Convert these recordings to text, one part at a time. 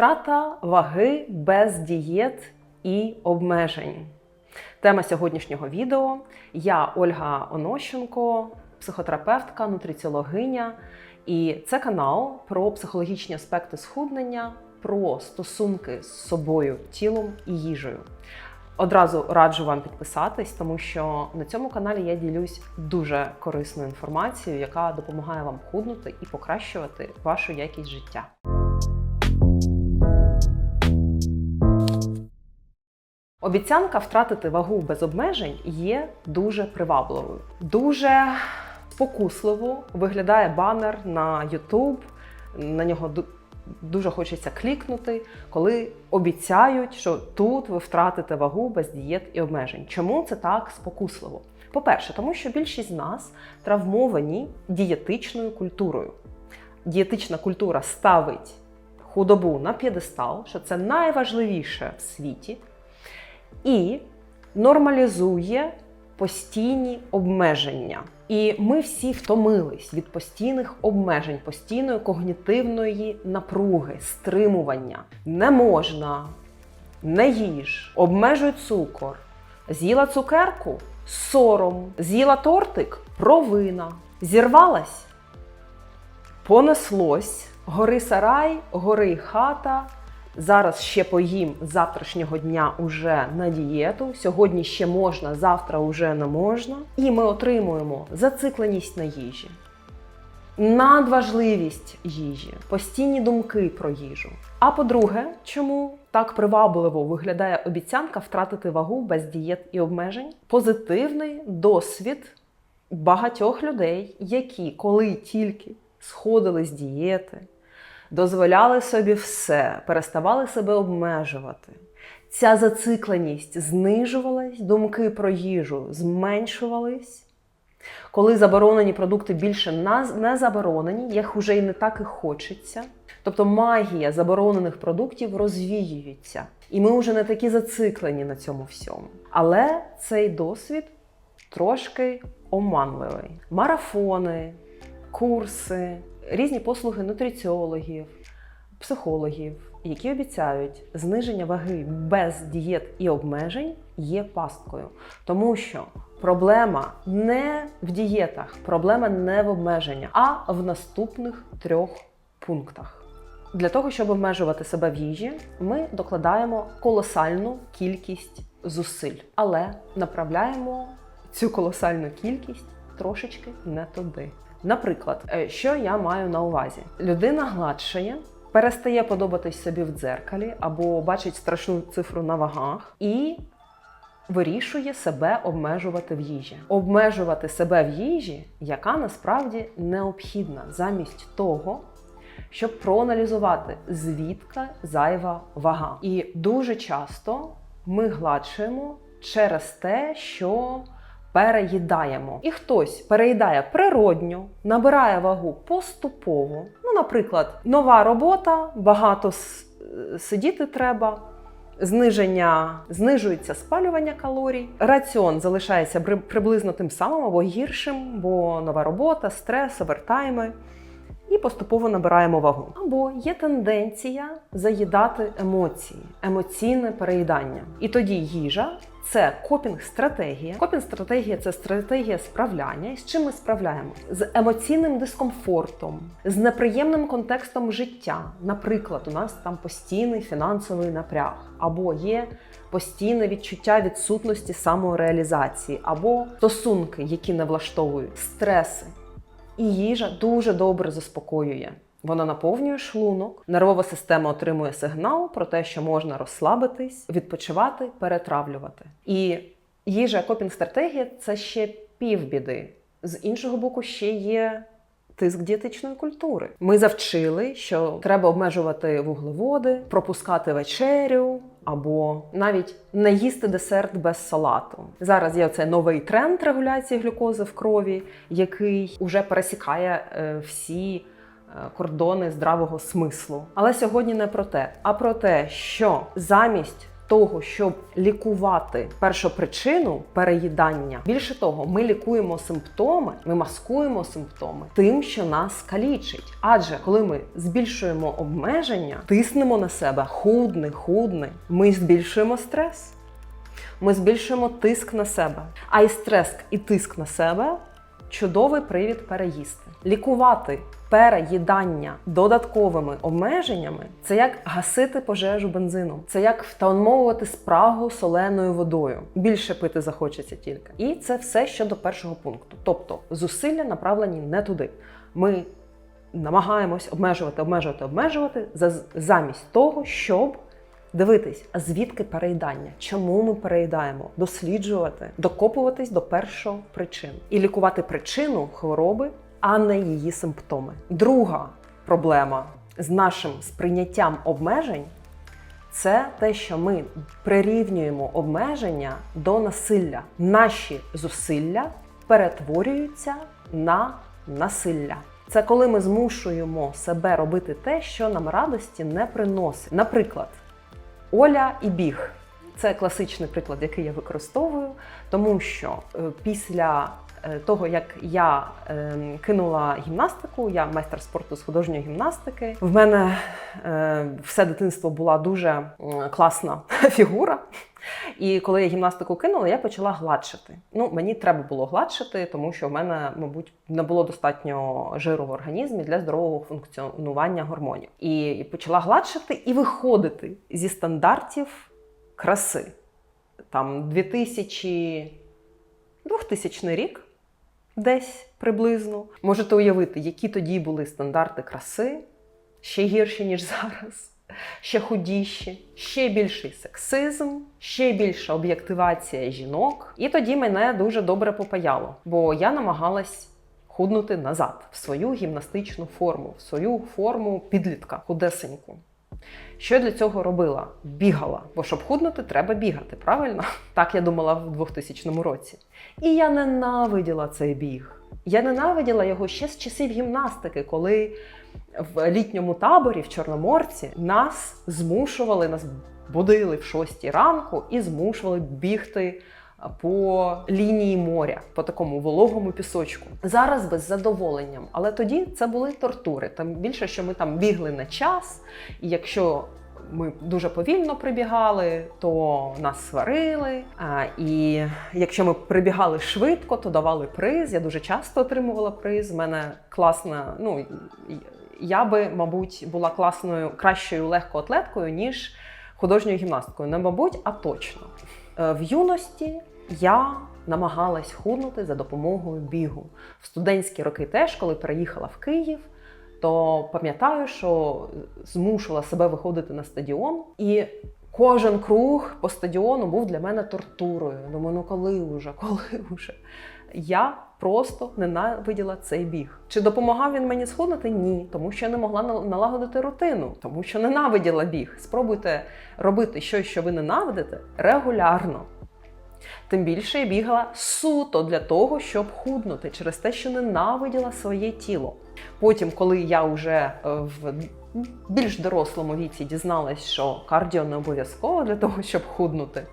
Втрата ваги без дієт і обмежень. Тема сьогоднішнього відео. Я Ольга Онощенко, психотерапевтка, нутриціологиня. І це канал про психологічні аспекти схуднення, про стосунки з собою, тілом і їжею. Одразу раджу вам підписатись, тому що на цьому каналі я ділюсь дуже корисною інформацією, яка допомагає вам худнути і покращувати вашу якість життя. Обіцянка втратити вагу без обмежень є дуже привабливою. Дуже спокусливо виглядає банер на YouTube, на нього дуже хочеться клікнути, коли обіцяють, що тут ви втратите вагу без дієт і обмежень. Чому це так спокусливо? По-перше, тому що більшість з нас травмовані дієтичною культурою. Дієтична культура ставить худобу на п'єдестал, що це найважливіше в світі, і нормалізує постійні обмеження. І ми всі втомились від постійних обмежень, постійної когнітивної напруги, стримування. Не можна, не їж, обмежуй цукор. З'їла цукерку сором, з'їла тортик провина. Зірвалась, понеслось, гори сарай, гори хата. Зараз ще поїм завтрашнього дня уже на дієту. Сьогодні ще можна, завтра уже не можна. І ми отримуємо зацикленість на їжі, надважливість їжі, постійні думки про їжу. А по-друге, чому так привабливо виглядає обіцянка втратити вагу без дієт і обмежень? Позитивний досвід багатьох людей, які коли тільки сходили з дієти, дозволяли собі все, переставали себе обмежувати. Ця зацикленість знижувалась, думки про їжу зменшувались. Коли заборонені продукти більше не заборонені, їх уже і не так і хочеться. Тобто магія заборонених продуктів розвіюється. І ми вже не такі зациклені на цьому всьому. Але цей досвід трошки оманливий. Марафони, курси, різні послуги нутриціологів, психологів, які обіцяють зниження ваги без дієт і обмежень, є пасткою. Тому що проблема не в дієтах, проблема не в обмеженні, а в наступних трьох пунктах. Для того, щоб обмежувати себе в їжі, ми докладаємо колосальну кількість зусиль, але направляємо цю колосальну кількість трошечки не туди. Наприклад, е, що я маю на увазі? Людина гладшає, перестає подобатись собі в дзеркалі або бачить страшну цифру на вагах і вирішує себе обмежувати в їжі. Обмежувати себе в їжі, яка насправді необхідна замість того, щоб проаналізувати, звідки зайва вага. І дуже часто ми гладшуємо через те, що переїдаємо. І хтось переїдає природньо, набирає вагу поступово. Ну, наприклад, нова робота, багато сидіти треба. Зниження знижується спалювання калорій, раціон залишається приблизно тим самим або гіршим, бо нова робота, стрес, овертайми і поступово набираємо вагу. Або є тенденція заїдати емоції, емоційне переїдання. І тоді їжа це копінг-стратегія. Копінг-стратегія це стратегія справляння. І з чим ми справляємо? З емоційним дискомфортом, з неприємним контекстом життя. Наприклад, у нас там постійний фінансовий напряг, або є постійне відчуття відсутності самореалізації, або стосунки, які не влаштовують, стреси. І їжа дуже добре заспокоює. Вона наповнює шлунок, нервова система отримує сигнал про те, що можна розслабитись, відпочивати, перетравлювати. І їжа копінг-стратегія це ще півбіди. З іншого боку, ще є тиск дієтичної культури. Ми завчили, що треба обмежувати вуглеводи, пропускати вечерю. Або навіть не їсти десерт без салату. Зараз є оцей новий тренд регуляції глюкози в крові, який уже пересікає е, всі кордони здравого смислу. Але сьогодні не про те, а про те, що замість того, щоб лікувати першопричину переїдання. Більше того, ми лікуємо симптоми, ми маскуємо симптоми тим, що нас калічить. Адже коли ми збільшуємо обмеження, тиснемо на себе худни, худни, ми збільшуємо стрес. Ми збільшуємо тиск на себе. А і стрес, і тиск на себе чудовий привід переїсти. Лікувати переїдання додатковими обмеженнями це як гасити пожежу бензином, це як втамовувати спрагу соленою водою. Більше пити захочеться тільки. І це все щодо першого пункту. Тобто зусилля направлені не туди. Ми намагаємось обмежувати, обмежувати, обмежувати замість того, щоб дивитись, а звідки переїдання, чому ми переїдаємо, досліджувати, докопуватись до першого причин і лікувати причину хвороби, а не її симптоми. Друга проблема з нашим сприйняттям обмежень. Це те, що ми прирівнюємо обмеження до насилля. Наші зусилля перетворюються на насилля. Це коли ми змушуємо себе робити те, що нам радості не приносить. Наприклад, Оля і біг. Це класичний приклад, який я використовую, тому що е, після того, як я е, кинула гімнастику, я майстер спорту з художньої гімнастики. В мене е, все дитинство була дуже класна фігура. І коли я гімнастику кинула, я почала гладшити. Ну, мені треба було гладшити, тому що в мене, мабуть, не було достатньо жиру в організмі для здорового функціонування гормонів. І почала гладшити і виходити зі стандартів краси. Там 2000, 2000 рік, десь приблизно. Можете уявити, які тоді були стандарти краси, ще гірші, ніж зараз ще худіші, ще більший сексизм, ще більша об'єктивація жінок. І тоді мене дуже добре попаяло, бо я намагалась худнути назад в свою гімнастичну форму, в свою форму підлітка, худесеньку. Що я для цього робила? Бігала. Бо щоб худнути, треба бігати, правильно? Так я думала в 2000 році. І я ненавиділа цей біг. Я ненавиділа його ще з часів гімнастики, коли в літньому таборі в Чорноморці нас змушували, нас будили в 6 ранку і змушували бігти по лінії моря, по такому вологому пісочку. Зараз без задоволенням, але тоді це були тортури. Там більше, що ми там бігли на час, і якщо ми дуже повільно прибігали, то нас сварили. А, і якщо ми прибігали швидко, то давали приз. Я дуже часто отримувала приз. У мене класна, ну я би, мабуть, була класною, кращою легкоатлеткою, ніж художньою гімнасткою. Не мабуть, а точно. Е, В юності я намагалась худнути за допомогою бігу. В студентські роки теж, коли переїхала в Київ, то пам'ятаю, що змушувала себе виходити на стадіон, і кожен круг по стадіону був для мене тортурою. Думаю, ну коли вже, коли вже. Я просто ненавиділа цей біг. Чи допомагав він мені схуднути? Ні, тому що я не могла налагодити рутину, тому що ненавиділа біг. Спробуйте робити щось, що ви ненавидите, регулярно. Тим більше я бігала суто для того, щоб худнути через те, що ненавиділа своє тіло. Потім, коли я вже е, в більш дорослому віці дізналась, що кардіо не обов'язково для того, щоб худнути,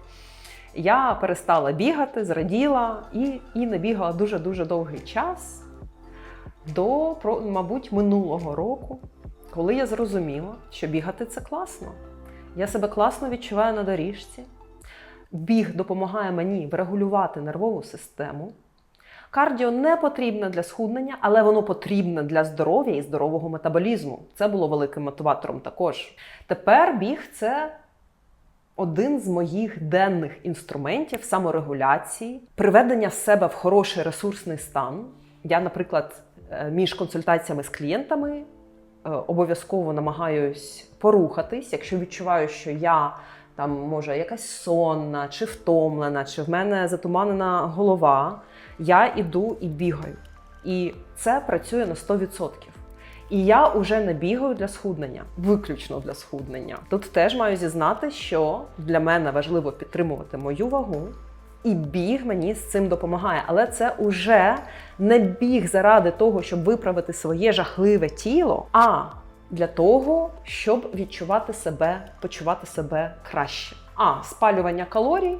я перестала бігати, зраділа і, і не бігала дуже-дуже довгий час до, мабуть, минулого року, коли я зрозуміла, що бігати це класно. Я себе класно відчуваю на доріжці. Біг допомагає мені врегулювати нервову систему. Кардіо не потрібне для схуднення, але воно потрібне для здоров'я і здорового метаболізму. Це було великим мотиватором також. Тепер біг це один з моїх денних інструментів саморегуляції, приведення себе в хороший ресурсний стан. Я, наприклад, е, між консультаціями з клієнтами е, обов'язково намагаюсь порухатись, якщо відчуваю, що я там може якась сонна, чи втомлена, чи в мене затуманена голова, я іду і бігаю. І це працює на 100%. І я вже не бігаю для схуднення, виключно для схуднення. Тут теж маю зізнати, що для мене важливо підтримувати мою вагу, і біг мені з цим допомагає. Але це уже не біг заради того, щоб виправити своє жахливе тіло, а для того, щоб відчувати себе, почувати себе краще. А спалювання калорій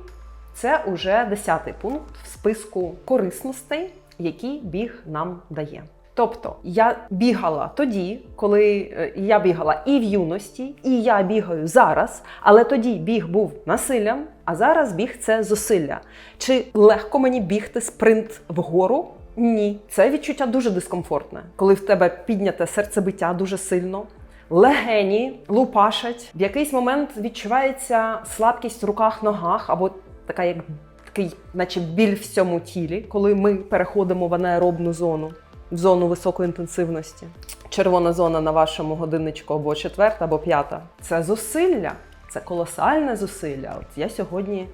це уже десятий пункт в списку корисностей, які біг нам дає. Тобто я бігала тоді, коли е, я бігала і в юності, і я бігаю зараз, але тоді біг був насиллям, а зараз біг це зусилля. Чи легко мені бігти спринт вгору? Ні, це відчуття дуже дискомфортне, коли в тебе підняте серцебиття дуже сильно. Легені лупашать. В якийсь момент відчувається слабкість в руках, ногах, або така, як такий, наче біль в всьому тілі, коли ми переходимо в анаеробну зону, в зону високої інтенсивності. Червона зона на вашому годинничку або четверта, або п'ята. Це зусилля, це колосальне зусилля. От я сьогодні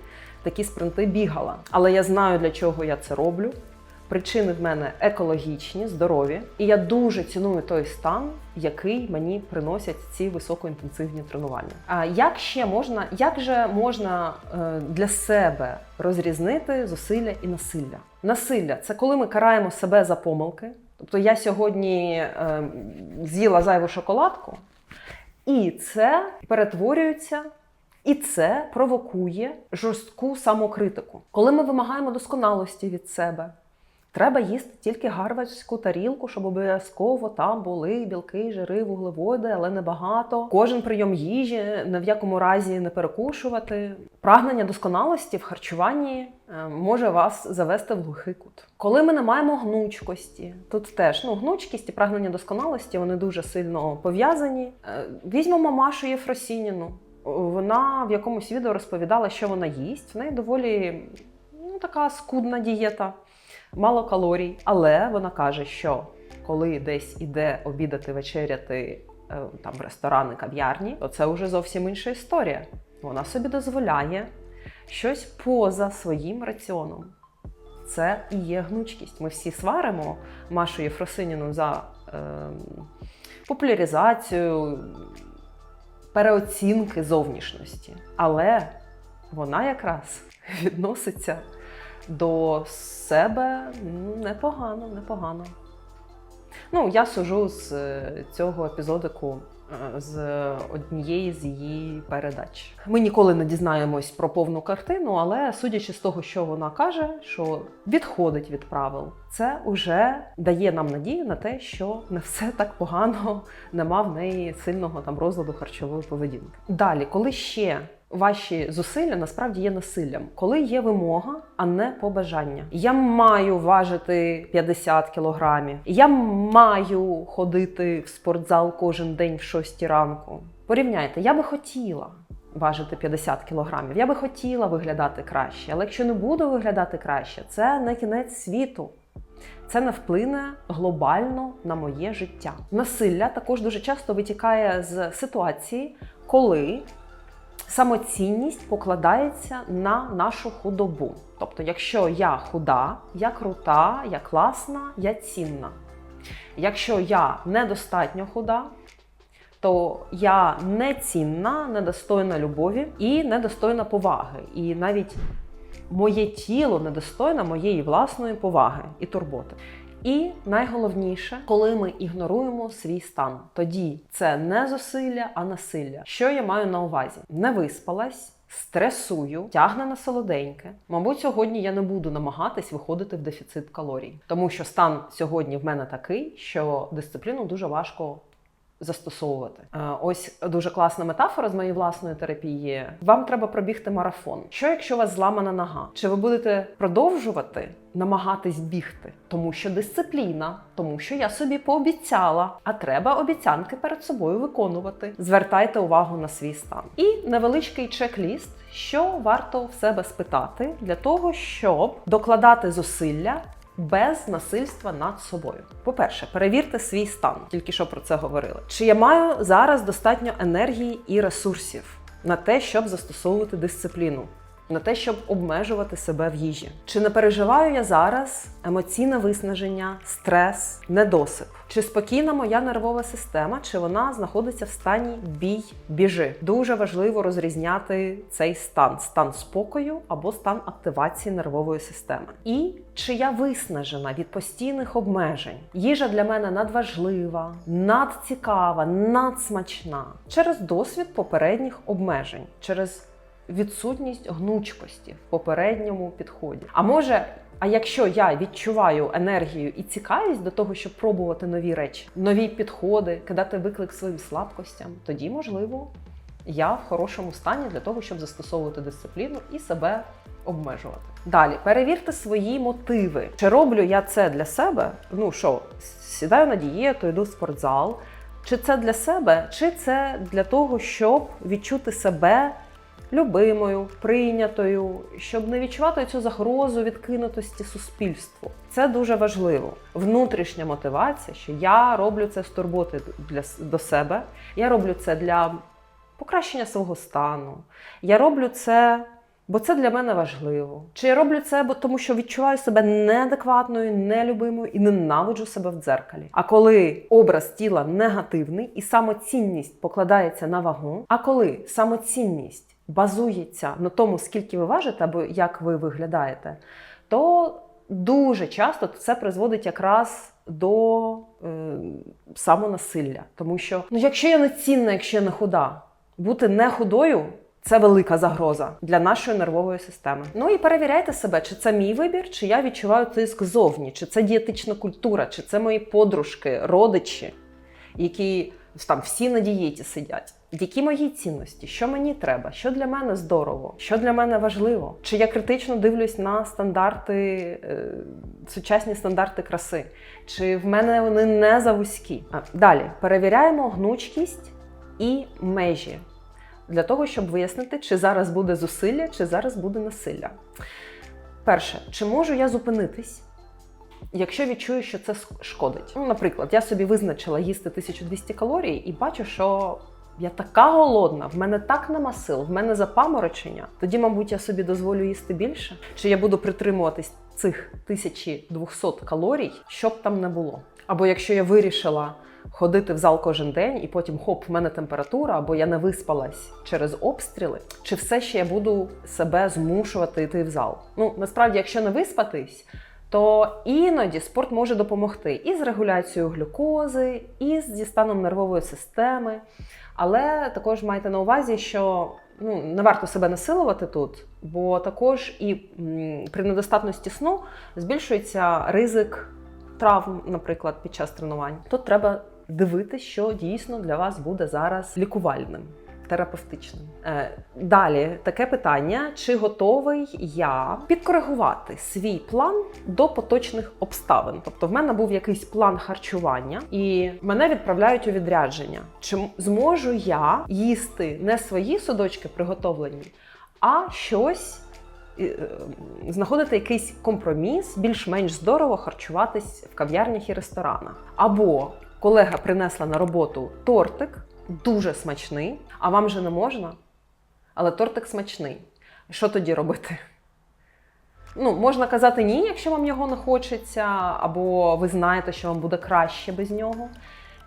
такі спринти бігала, але я знаю, для чого я це роблю. Причини в мене екологічні, здорові, і я дуже ціную той стан, який мені приносять ці високоінтенсивні тренування. А як ще можна, як же можна е, для себе розрізнити зусилля і насилля? Насилля це коли ми караємо себе за помилки. Тобто я сьогодні е, з'їла зайву шоколадку, і це перетворюється і це провокує жорстку самокритику. Коли ми вимагаємо досконалості від себе, треба їсти тільки гарвардську тарілку, щоб обов'язково там були білки, жири, вуглеводи, але не багато. Кожен прийом їжі не в якому разі не перекушувати. Прагнення досконалості в харчуванні е, може вас завести в глухий кут. Коли ми не маємо гнучкості, тут теж ну гнучкість і прагнення досконалості вони дуже сильно пов'язані. Е, Візьмемо Машу Єфросініну. Вона в якомусь відео розповідала, що вона їсть. В неї доволі ну, така скудна дієта, мало калорій. Але вона каже, що коли десь іде обідати, вечеряти е, там ресторани, кав'ярні, то це вже зовсім інша історія. Вона собі дозволяє щось поза своїм раціоном. Це і є гнучкість. Ми всі сваримо Машу Єфросиніну за е, популяризацію, переоцінки зовнішності. Але вона якраз відноситься до себе ну, непогано, непогано. Ну, я сужу з е, цього епізодику е, з однієї з її передач. Ми ніколи не дізнаємось про повну картину, але судячи з того, що вона каже, що відходить від правил, це вже дає нам надію на те, що не все так погано, нема в неї сильного там розладу харчової поведінки. Далі, коли ще ваші зусилля насправді є насиллям, коли є вимога, а не побажання. Я маю важити 50 кілограмів, я маю ходити в спортзал кожен день в 6 ранку. Порівняйте, я би хотіла. Важити 50 кілограмів. Я би хотіла виглядати краще, але якщо не буду виглядати краще, це не кінець світу. Це не вплине глобально на моє життя. Насилля також дуже часто витікає з ситуації, коли самоцінність покладається на нашу худобу. Тобто, якщо я худа, я крута, я класна, я цінна. Якщо я недостатньо худа, то я не цінна, недостойна любові і недостойна поваги. І навіть моє тіло недостойне моєї власної поваги і турботи. І найголовніше, коли ми ігноруємо свій стан, тоді це не зусилля, а насилля. Що я маю на увазі? Не виспалась. Стресую, тягне на солоденьке. Мабуть, сьогодні я не буду намагатись виходити в дефіцит калорій, тому що стан сьогодні в мене такий, що дисципліну дуже важко застосовувати. Е, Ось дуже класна метафора з моєї власної терапії. Вам треба пробігти марафон. Що якщо у вас зламана нога? Чи ви будете продовжувати намагатись бігти? Тому що дисципліна, тому що я собі пообіцяла, а треба обіцянки перед собою виконувати. Звертайте увагу на свій стан. І невеличкий чек-ліст, що варто в себе спитати для того, щоб докладати зусилля без насильства над собою. По-перше, перевірте свій стан, тільки що про це говорили. Чи я маю зараз достатньо енергії і ресурсів на те, щоб застосовувати дисципліну? На те, щоб обмежувати себе в їжі. Чи не переживаю я зараз емоційне виснаження, стрес, недосип? Чи спокійна моя нервова система, чи вона знаходиться в стані бій, біжи? Дуже важливо розрізняти цей стан: стан спокою або стан активації нервової системи. І чи я виснажена від постійних обмежень? Їжа для мене надважлива, надцікава, надсмачна через досвід попередніх обмежень, через відсутність гнучкості в попередньому підході. А може, а якщо я відчуваю енергію і цікавість до того, щоб пробувати нові речі, нові підходи, кидати виклик своїм слабкостям, тоді можливо я в хорошому стані для того, щоб застосовувати дисципліну і себе обмежувати. Далі перевірте свої мотиви. Чи роблю я це для себе? Ну що, сідаю на дієту, йду в спортзал. Чи це для себе, чи це для того, щоб відчути себе любимою, прийнятою, щоб не відчувати цю загрозу відкинутості суспільству. Це дуже важливо. Внутрішня мотивація, що я роблю це з турботи для до себе. Я роблю це для покращення свого стану. Я роблю це. Бо це для мене важливо. Чи я роблю це, бо тому що відчуваю себе неадекватною, нелюбимою і ненавиджу себе в дзеркалі. А коли образ тіла негативний і самоцінність покладається на вагу, а коли самоцінність базується на тому, скільки ви важите або як ви виглядаєте, то дуже часто це призводить якраз до е, самонасилля. Тому що ну, якщо я не цінна, якщо я не худа, бути не худою. Це велика загроза для нашої нервової системи. Ну і перевіряйте себе, чи це мій вибір, чи я відчуваю тиск зовні, чи це дієтична культура, чи це мої подружки, родичі, які там всі на дієті сидять. Які мої цінності? Що мені треба? Що для мене здорово? Що для мене важливо? Чи я критично дивлюсь на стандарти, е, сучасні стандарти краси? Чи в мене вони не завузькі? Далі перевіряємо гнучкість і межі для того, щоб вияснити, чи зараз буде зусилля, чи зараз буде насилля. Перше, чи можу я зупинитись, якщо відчую, що це шкодить? Ну, наприклад, я собі визначила їсти 1200 калорій і бачу, що я така голодна, в мене так нема сил, в мене запаморочення. Тоді, мабуть, я собі дозволю їсти більше, чи я буду притримуватись цих 1200 калорій, щоб там не було. Або якщо я вирішила ходити в зал кожен день, і потім хоп, в мене температура, або я не виспалась через обстріли, чи все ще я буду себе змушувати йти в зал? Ну насправді, якщо не виспатись. То іноді спорт може допомогти і з регуляцією глюкози, і зі станом нервової системи. Але також майте на увазі, що ну, не варто себе насилувати тут, бо також і при недостатності сну збільшується ризик травм, наприклад, під час тренувань. Тут треба дивитися, що дійсно для вас буде зараз лікувальним. Терапевтичним. Е, далі таке питання: чи готовий я підкоригувати свій план до поточних обставин? Тобто, в мене був якийсь план харчування, і мене відправляють у відрядження. Чи зможу я їсти не свої судочки приготовлені, а щось е, е, знаходити якийсь компроміс, більш-менш здорово харчуватись в кав'ярнях і ресторанах. Або колега принесла на роботу тортик, дуже смачний, а вам же не можна, але тортик смачний. Що тоді робити? Ну, можна казати ні, якщо вам його не хочеться, або ви знаєте, що вам буде краще без нього.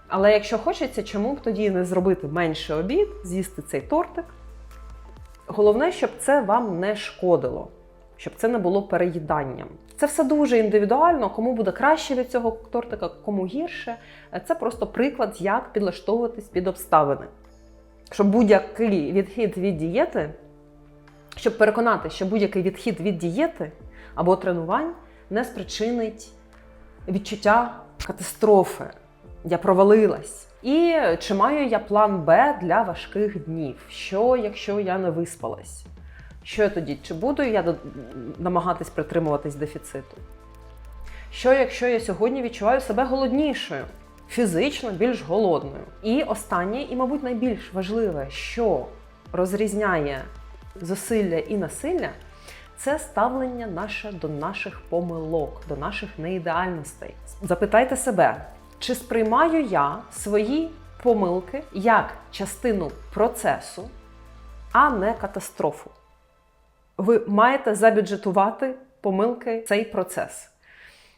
Але якщо хочеться, чому б тоді не зробити менший обід, з'їсти цей тортик? Головне, щоб це вам не шкодило, щоб це не було переїданням. Це все дуже індивідуально, кому буде краще від цього тортика, кому гірше. Це просто приклад, як підлаштовуватись під обставини. Щоб будь-який відхід від дієти, щоб переконати, що будь-який відхід від дієти або тренувань не спричинить відчуття катастрофи. Я провалилась. І чи маю я план Б для важких днів? Що, якщо я не виспалась? Що я тоді? Чи буду я намагатись притримуватись дефіциту? Що, якщо я сьогодні відчуваю себе голоднішою, фізично більш голодною? І останнє, і, мабуть, найбільш важливе, що розрізняє зусилля і насилля, це ставлення наше до наших помилок, до наших неідеальностей. Запитайте себе, чи сприймаю я свої помилки як частину процесу, а не катастрофу? Ви маєте забюджетувати помилки цей процес.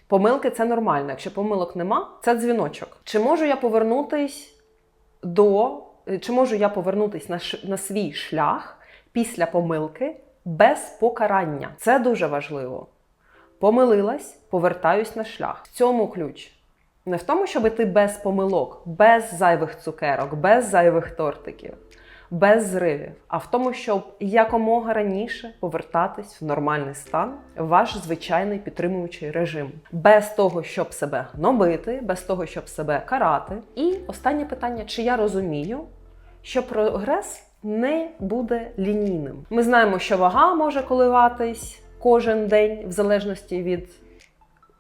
Помилки це нормально. Якщо помилок нема, це дзвіночок. Чи можу я повернутись до чи можу я повернутись на, ш- на свій шлях після помилки без покарання? Це дуже важливо. Помилилась, повертаюсь на шлях. В цьому ключ. Не в тому, щоб ти без помилок, без зайвих цукерок, без зайвих тортиків. Без зривів, а в тому, щоб якомога раніше повертатись в нормальний стан, ваш звичайний підтримуючий режим, без того, щоб себе гнобити, без того, щоб себе карати. І останнє питання: чи я розумію, що прогрес не буде лінійним? Ми знаємо, що вага може коливатись кожен день в залежності від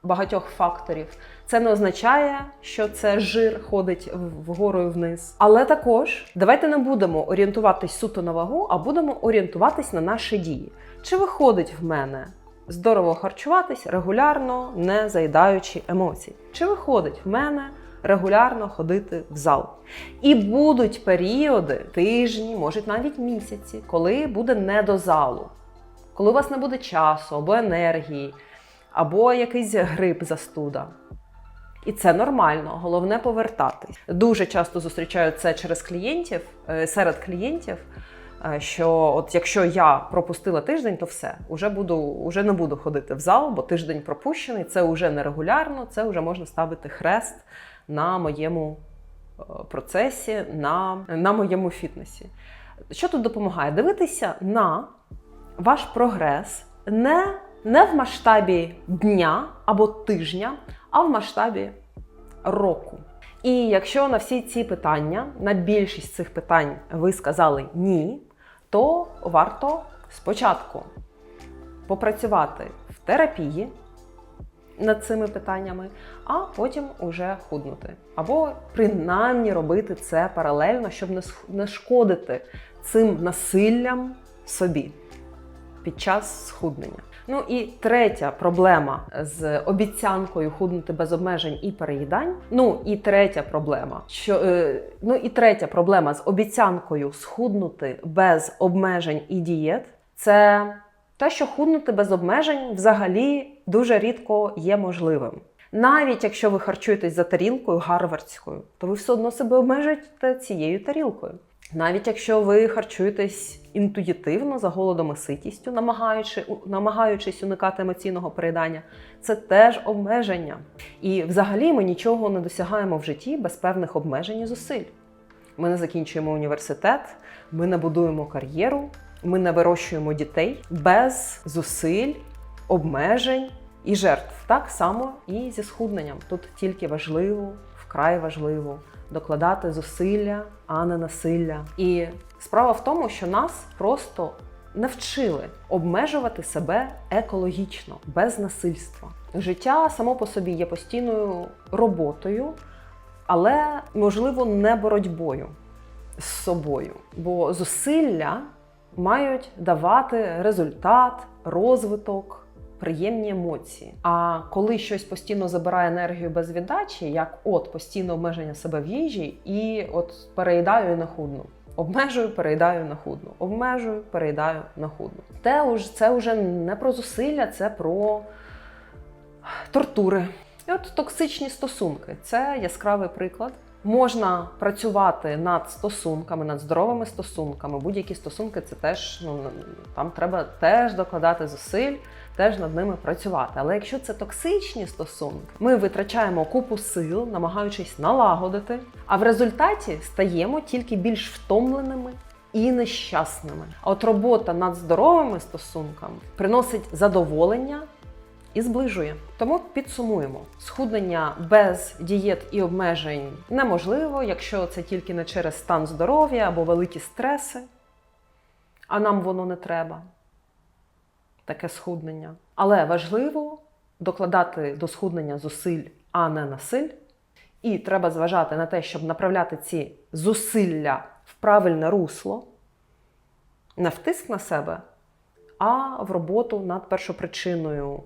багатьох факторів. Це не означає, що це жир ходить вгору і вниз. Але також давайте не будемо орієнтуватись суто на вагу, а будемо орієнтуватись на наші дії. Чи виходить в мене здорово харчуватись регулярно, не заїдаючи емоцій? Чи виходить в мене регулярно ходити в зал? І будуть періоди, тижні, можуть навіть місяці, коли буде не до залу, коли у вас не буде часу або енергії, або якийсь грип застуда. І це нормально, головне повертатись. Дуже часто зустрічаю це через клієнтів, е, серед клієнтів. е, Що от якщо я пропустила тиждень, то все, уже буду, уже не буду ходити в зал, бо тиждень пропущений, це вже нерегулярно, це вже можна ставити хрест на моєму е, процесі, на, на моєму фітнесі. Що тут допомагає? Дивитися на ваш прогрес не, не в масштабі дня або тижня, а в масштабі року. І якщо на всі ці питання, на більшість цих питань ви сказали ні, то варто спочатку попрацювати в терапії над цими питаннями, а потім уже худнути. Або принаймні робити це паралельно, щоб не шкодити цим насиллям собі під час схуднення. Ну і третя проблема з обіцянкою худнути без обмежень і переїдань. Ну і третя проблема, що е, ну і третя проблема з обіцянкою схуднути без обмежень і дієт це те, що худнути без обмежень взагалі дуже рідко є можливим. Навіть якщо ви харчуєтесь за тарілкою гарвардською, то ви все одно себе обмежуєте цією тарілкою. Навіть якщо ви харчуєтесь інтуїтивно за голодом і ситістю, намагаючи, намагаючись уникати емоційного переїдання, це теж обмеження. І взагалі ми нічого не досягаємо в житті без певних обмежень і зусиль. Ми не закінчуємо університет, ми не будуємо кар'єру, ми не вирощуємо дітей без зусиль, обмежень і жертв. Так само і зі схудненням. Тут тільки важливо, вкрай важливо докладати зусилля, а не насилля. І справа в тому, що нас просто навчили обмежувати себе екологічно, без насильства. Життя само по собі є постійною роботою, але можливо не боротьбою з собою. Бо зусилля мають давати результат, розвиток, приємні емоції. А коли щось постійно забирає енергію без віддачі, як от постійне обмеження себе в їжі, і от переїдаю не худну. Обмежую, переїдаю на худну. Обмежую, переїдаю на худну. Те уж це вже не про зусилля, це про тортури. І от токсичні стосунки це яскравий приклад. Можна працювати над стосунками, над здоровими стосунками. Будь-які стосунки це теж ну там треба теж докладати зусиль, теж над ними працювати. Але якщо це токсичні стосунки, ми витрачаємо купу сил, намагаючись налагодити, а в результаті стаємо тільки більш втомленими. І нещасними. А от робота над здоровими стосунками приносить задоволення і зближує. Тому підсумуємо: схуднення без дієт і обмежень неможливо, якщо це тільки не через стан здоров'я або великі стреси, а нам воно не треба. Таке схуднення. Але важливо докладати до схуднення зусиль, а не насиль. І треба зважати на те, щоб направляти ці зусилля в правильне русло, не в тиск на себе, а в роботу над першопричиною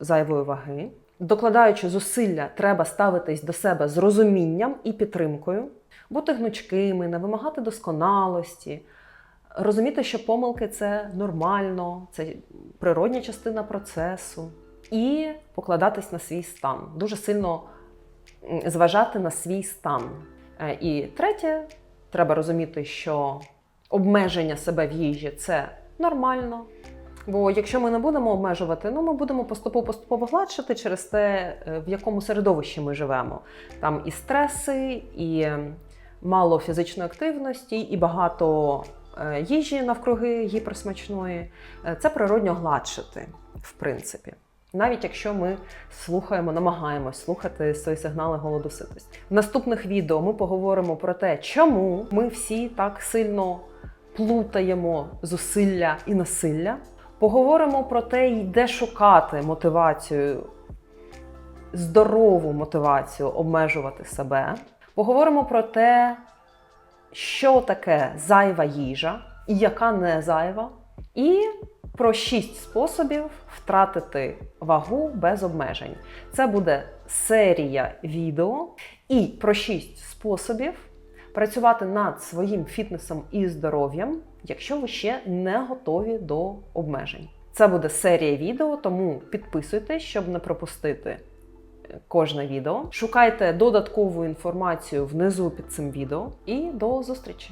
зайвої ваги. Докладаючи зусилля, треба ставитись до себе з розумінням і підтримкою, бути гнучкими, не вимагати досконалості, розуміти, що помилки це нормально, це природня частина процесу, і покладатись на свій стан. Дуже сильно зважати на свій стан. Е, І третє, треба розуміти, що обмеження себе в їжі це нормально. Бо якщо ми не будемо обмежувати, ну ми будемо поступово-поступово гладшити через те, е, в якому середовищі ми живемо. Там і стреси, і мало фізичної активності і багато е, їжі навкруги гіперсмачної, е, це природньо гладшити, в принципі. Навіть якщо ми слухаємо, намагаємось слухати свої сигнали голоду ситості. В наступних відео ми поговоримо про те, чому ми всі так сильно плутаємо зусилля і насилля. Поговоримо про те, де шукати мотивацію, здорову мотивацію обмежувати себе. Поговоримо про те, що таке зайва їжа і яка не зайва. І про шість способів втратити вагу без обмежень. Це буде серія відео і про шість способів працювати над своїм фітнесом і здоров'ям, якщо ви ще не готові до обмежень. Це буде серія відео, тому підписуйтесь, щоб не пропустити е, кожне відео. Шукайте додаткову інформацію внизу під цим відео і до зустрічі!